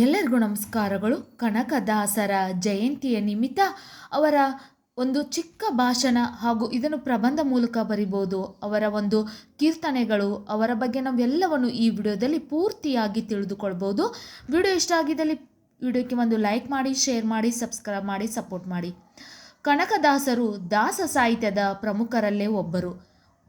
ಎಲ್ಲರಿಗೂ ನಮಸ್ಕಾರಗಳು. ಕನಕದಾಸರ ಜಯಂತಿಯ ನಿಮಿತ್ತ ಅವರ ಒಂದು ಚಿಕ್ಕ ಭಾಷಣ ಹಾಗೂ ಇದನ್ನು ಪ್ರಬಂಧ ಮೂಲಕ ಬರಿಬೋದು. ಅವರ ಒಂದು ಕೀರ್ತನೆಗಳು, ಅವರ ಬಗ್ಗೆ ನಾವೆಲ್ಲವನ್ನು ಈ ವಿಡಿಯೋದಲ್ಲಿ ಪೂರ್ತಿಯಾಗಿ ತಿಳಿದುಕೊಳ್ಬೋದು. ವಿಡಿಯೋ ಇಷ್ಟ ಆಗಿದ್ದಲ್ಲಿ ವಿಡಿಯೋಕ್ಕೆ ಒಂದು ಲೈಕ್ ಮಾಡಿ, ಶೇರ್ ಮಾಡಿ, ಸಬ್ಸ್ಕ್ರೈಬ್ ಮಾಡಿ, ಸಪೋರ್ಟ್ ಮಾಡಿ. ಕನಕದಾಸರು ದಾಸ ಸಾಹಿತ್ಯದ ಪ್ರಮುಖರಲ್ಲೇ ಒಬ್ಬರು.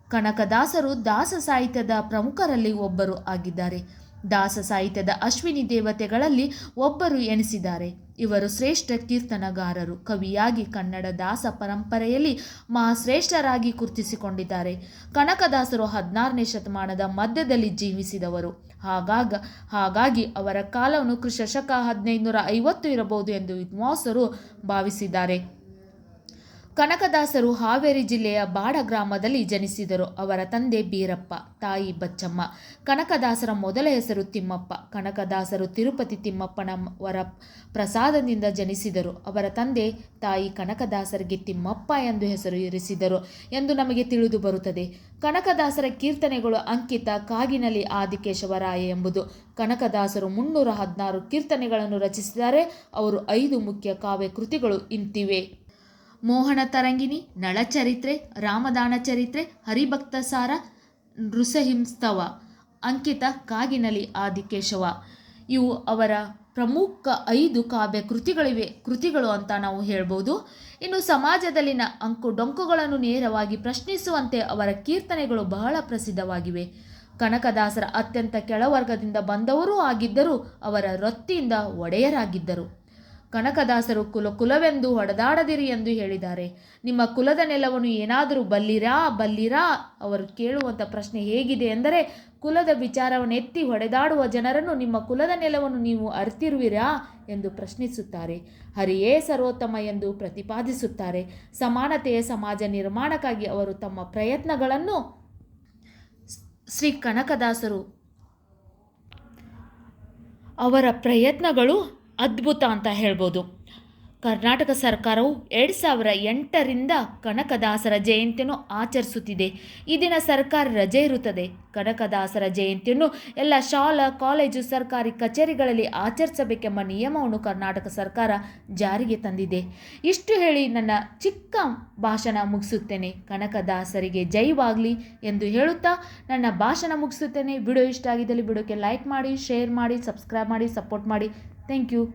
ಕನಕದಾಸರು ದಾಸ ಸಾಹಿತ್ಯದ ಪ್ರಮುಖರಲ್ಲಿ ಒಬ್ಬರು ಆಗಿದ್ದಾರೆ. ದಾಸ ಸಾಹಿತ್ಯದ ಅಶ್ವಿನಿ ದೇವತೆಗಳಲ್ಲಿ ಒಬ್ಬರು ಎನಿಸಿದ್ದಾರೆ. ಇವರು ಶ್ರೇಷ್ಠ ಕೀರ್ತನಗಾರರು, ಕವಿಯಾಗಿ ಕನ್ನಡ ದಾಸ ಪರಂಪರೆಯಲ್ಲಿ ಮಹಾಶ್ರೇಷ್ಠರಾಗಿ ಗುರುತಿಸಿಕೊಂಡಿದ್ದಾರೆ. ಕನಕದಾಸರು ಹದಿನಾರನೇ ಶತಮಾನದ ಮಧ್ಯದಲ್ಲಿ ಜೀವಿಸಿದವರು. ಹಾಗಾಗ, ಹಾಗಾಗಿ ಅವರ ಕಾಲವನ್ನು ಕ್ ಶಶಕ ಹದಿನೈದು ನೂರ ಐವತ್ತು ಇರಬಹುದು ಎಂದು ವಿದ್ವಾಂಸರು ಭಾವಿಸಿದ್ದಾರೆ. ಕನಕದಾಸರು ಹಾವೇರಿ ಜಿಲ್ಲೆಯ ಬಾಡ ಗ್ರಾಮದಲ್ಲಿ ಜನಿಸಿದರು. ಅವರ ತಂದೆ ಬೀರಪ್ಪ, ತಾಯಿ ಬಚ್ಚಮ್ಮ, ಕನಕದಾಸರ ಮೊದಲ ಹೆಸರು ತಿಮ್ಮಪ್ಪ, ಕನಕದಾಸರು ತಿರುಪತಿ ತಿಮ್ಮಪ್ಪನವರ ಪ್ರಸಾದದಿಂದ ಜನಿಸಿದರು. ಅವರ ತಂದೆ, ತಾಯಿ ಕನಕದಾಸರಿಗೆ ತಿಮ್ಮಪ್ಪ ಎಂದು ಹೆಸರು ಇರಿಸಿದರು ಎಂದು ನಮಗೆ ತಿಳಿದು ಬರುತ್ತದೆ. ಕನಕದಾಸರ ಕೀರ್ತನೆಗಳು ಅಂಕಿತ ಕಾಗಿನಲ್ಲಿ ಆದಿಕೇಶವರಾಯ ಎಂಬುದು. ಕನಕದಾಸರು ಮುನ್ನೂರ ಹದಿನಾರು ಕೀರ್ತನೆಗಳನ್ನು ರಚಿಸಿದ್ದಾರೆ ಅವರು ಐದು ಮುಖ್ಯ ಕಾವ್ಯ ಕೃತಿಗಳು ಇಂತಿವೆ. ಮೋಹನ ತರಂಗಿಣಿ, ನಳಚರಿತ್ರೆ, ರಾಮದಾನ ಚರಿತ್ರೆ, ಹರಿಭಕ್ತ ಸಾರ, ನೃಸಹಿಂಸ್ತವ, ಅಂಕಿತ, ಕಾಗಿನಲಿ ಆದಿಕೇಶವ ಇವು ಅವರ ಪ್ರಮುಖ ಐದು ಕಾವ್ಯ ಕೃತಿಗಳಿವೆ, ಕೃತಿಗಳು ಅಂತ ನಾವು ಹೇಳ್ಬೋದು. ಇನ್ನು ಸಮಾಜದಲ್ಲಿನ ಅಂಕು ಡೊಂಕುಗಳನ್ನು ನೇರವಾಗಿ ಪ್ರಶ್ನಿಸುವಂತೆ ಅವರ ಕೀರ್ತನೆಗಳು ಬಹಳ ಪ್ರಸಿದ್ಧವಾಗಿವೆ. ಕನಕದಾಸರ ಅತ್ಯಂತ ಕೆಳವರ್ಗದಿಂದ ಬಂದವರೂ ಆಗಿದ್ದರೂ ಅವರ ರೊತ್ತಿಯಿಂದ ಒಡೆಯರಾಗಿದ್ದರು. ಕನಕದಾಸರು ಕುಲ ಕುಲವೆಂದು ಹೊಡೆದಾಡದಿರಿ ಎಂದು ಹೇಳಿದ್ದಾರೆ. ನಿಮ್ಮ ಕುಲದ ನೆಲವನ್ನು ಏನಾದರೂ ಬಲ್ಲಿರಾ ಬಲ್ಲಿರಾ? ಅವರು ಕೇಳುವಂಥ ಪ್ರಶ್ನೆ ಹೇಗಿದೆ ಎಂದರೆ, ಕುಲದ ವಿಚಾರವನ್ನು ಎತ್ತಿ ಹೊಡೆದಾಡುವ ಜನರನ್ನು ನಿಮ್ಮ ಕುಲದ ನೆಲವನ್ನು ನೀವು ಅರ್ತಿರುವಿರಾ ಎಂದು ಪ್ರಶ್ನಿಸುತ್ತಾರೆ. ಹರಿಯೇ ಸರ್ವೋತ್ತಮ ಎಂದು ಪ್ರತಿಪಾದಿಸುತ್ತಾರೆ. ಸಮಾನತೆಯ ಸಮಾಜ ನಿರ್ಮಾಣಕ್ಕಾಗಿ ಅವರು ತಮ್ಮ ಪ್ರಯತ್ನಗಳನ್ನು ಶ್ರೀ ಕನಕದಾಸರು ಅವರ ಪ್ರಯತ್ನಗಳು ಅದ್ಭುತ ಅಂತ ಹೇಳ್ಬೋದು. ಕರ್ನಾಟಕ ಸರ್ಕಾರವು ಎರಡು ಸಾವಿರ ಎಂಟರಿಂದ ಕನಕದಾಸರ ಜಯಂತಿಯನ್ನು ಆಚರಿಸುತ್ತಿದೆ. ಈ ದಿನ ಸರ್ಕಾರ ರಜೆ ಇರುತ್ತದೆ. ಕನಕದಾಸರ ಜಯಂತಿಯನ್ನು ಎಲ್ಲ ಶಾಲಾ, ಕಾಲೇಜು, ಸರ್ಕಾರಿ ಕಚೇರಿಗಳಲ್ಲಿ ಆಚರಿಸಬೇಕೆಂಬ ನಿಯಮವನ್ನು ಕರ್ನಾಟಕ ಸರ್ಕಾರ ಜಾರಿಗೆ ತಂದಿದೆ. ಇಷ್ಟು ಹೇಳಿ ನನ್ನ ಚಿಕ್ಕ ಭಾಷಣ ಮುಗಿಸುತ್ತೇನೆ. ಕನಕದಾಸರಿಗೆ ಜೈವಾಗಲಿ ಎಂದು ಹೇಳುತ್ತಾ ನನ್ನ ಭಾಷಣ ಮುಗಿಸುತ್ತೇನೆ. ವಿಡಿಯೋ ಇಷ್ಟ ಆಗಿದ್ದಲ್ಲಿ ವಿಡಿಯೋಕ್ಕೆ ಲೈಕ್ ಮಾಡಿ, ಶೇರ್ ಮಾಡಿ, ಸಬ್ಸ್ಕ್ರೈಬ್ ಮಾಡಿ, ಸಪೋರ್ಟ್ ಮಾಡಿ. Thank you.